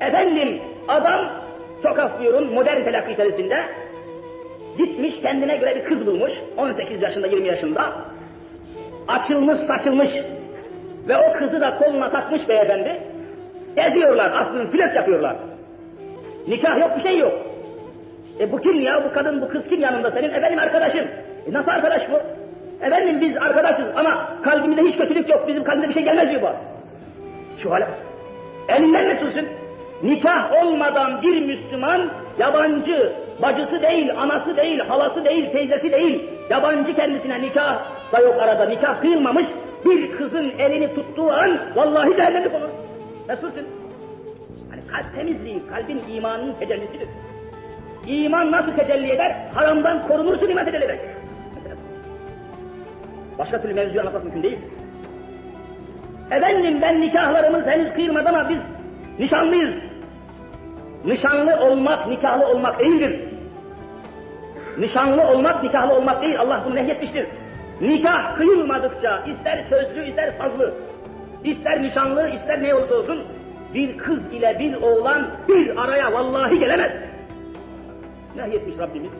Efendim adam çok buyurun modern telakki içerisinde gitmiş kendine göre bir kız bulmuş 18 yaşında 20 yaşında. Açılmış saçılmış. Ve o kızı da koluna takmış beyefendi. Eziyorlar aslında flört yapıyorlar. Nikah yok bir şey yok. E bu kim ya? Bu kadın bu kız kim yanında senin? Efendim arkadaşım e nasıl arkadaş bu? Efendim biz arkadaşız ama kalbimizde hiç kötülük yok. Bizim kalbimize bir şey gelmez diyor bu? Şu hale. Elinden mesulsün. Nikah olmadan bir Müslüman yabancı, bacısı değil, anası değil, halası değil, teyzesi değil, yabancı kendisine nikah da yok arada, nikah kıyılmamış bir kızın elini tuttuğu an vallahi cehennemlik olur. Mesulsün. Hani kalp temizliği, kalbin imanının tecellisidir. İman nasıl tecelli eder? Haramdan korunursun iman tecelli eder. Başka türlü mevzuyu anlatmak mümkün değil. Efendim ben nikahlarımız henüz kıyılmadı ama biz nişanlıyız. Nişanlı olmak nikahlı olmak değildir. Nişanlı olmak nikahlı olmak değil. Allah bunu nehyetmiştir. Nikah kıyılmadıkça ister sözlü ister sazlı, ister nişanlı ister ne olursa olsun bir kız ile bir oğlan bir araya vallahi gelemez. Nehyetmiş Rabbimiz.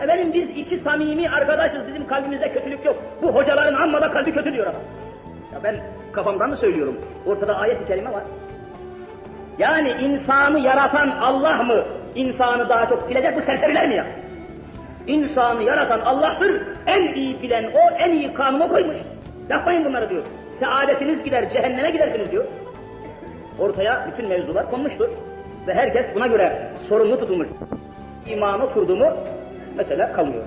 Efendim biz iki samimi arkadaşız bizim kalbimizde kötülük yok. Bu hocaların amma kalbi kötü diyor adam. Ya ben kafamdan mı söylüyorum? Ortada ayet-i kerime var. Yani insanı yaratan Allah mı insanı daha çok bilecek bu serseriler mi ya? İnsanı yaratan Allah'tır. En iyi bilen o, en iyi kanunu koymuş. Yapmayın bunları diyor. Saadetiniz gider, cehenneme gidersiniz diyor. Ortaya bütün mevzular konmuştur. Ve herkes buna göre sorumlu tutulmuş. İmanı oturdu mu mesela kalmıyor.